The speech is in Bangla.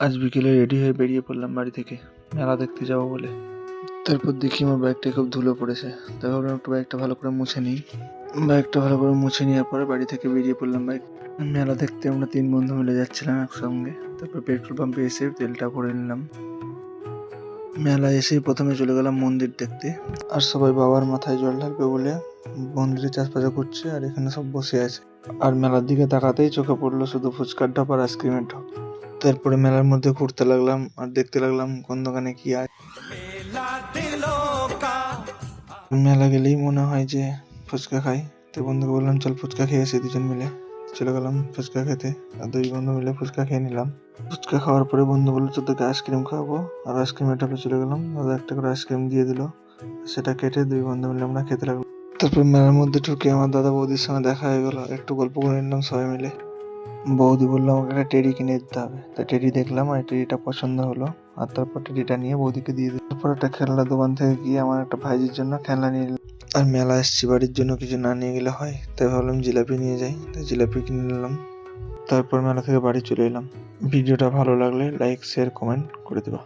আজ বিকেলে রেডি হয়ে বেরিয়ে পড়লাম বাড়ি থেকে। মেলা দেখতে যাব বলে। তারপর দেখি আমার ব্যাগটা খুব ধুলো পড়েছে। তাই ভাবলাম একটু ব্যাগটা ভালো করে মুছে নিই। ব্যাগটা ভালো করে মুছে নেওয়ার পরে বাড়ি থেকে বেরিয়ে পড়লাম বাইক মেলা দেখতে আমরা তিন বন্ধু মিলে যাচ্ছিলাম একসঙ্গে। তারপর পেট্রোল পাম্পে এসে তেলটা ভরে নিলাম। মেলা এসেই প্রথমে চলে গেলাম মন্দির দেখতে। আর সবাই বাবার মাথায় জল ঢালবে বলে মন্দিরের চাষবাসা করছে আর এখানে সব বসে আছে। আর মেলার দিকে তাকাতেই চোখে পড়ল শুধু ফুচকার ঢপ আর আইসক্রিমের ঢপ। তারপরে মেলার মধ্যে ঘুরতে লাগলাম আর দেখতে লাগলাম কোন দোকানে কি আছে মেলা গেলেই মনে হয় যে ফুচকা খাই। তো বন্ধুকে বললাম, চল ফুচকা খেয়ে আসি দুজন মিলে। চলে গেলাম ফুচকা খেতে। আর দুই বন্ধু মিলে ফুচকা খেয়ে নিলাম। ফুচকা খাওয়ার পরে বন্ধু বলল তোদেরকে আইসক্রিম খাওয়াবো। আর আইসক্রিমের ঢাপে চলে গেলাম। দাদা একটা করে আইসক্রিম দিয়ে দিল। সেটা কেটে দুই বন্ধু মিলে আমরা খেতে লাগলাম। তারপর মেলার মধ্যে ঢুকে আমার দাদা বৌদির সঙ্গে দেখা হয়ে গেল। একটু গল্প করে নিলাম সবাই মিলে। বৌদি বলল, আমাকে একটা টেডি কিনে দিতে হবে। তা টেডি দেখলাম, আর টেডিটা পছন্দ হলো। আর তারপর টেডিটা নিয়ে বৌদিকে দিয়ে দিই তারপর একটা খেলনা দোকান থেকে গিয়ে আমার একটা ভাইজির জন্য খেলনা নিয়ে নিলাম। আর মেলা এসছি, বাড়ির জন্য কিছু না নিয়ে গেলে হয়। তাই ভাবলাম জিলাপি নিয়ে যাই। তাই জিলাপি কিনে নিলাম। তারপর মেলা থেকে বাড়ি চলে এলাম। ভিডিওটা ভালো লাগলে লাইক, শেয়ার, কমেন্ট করে দেবা।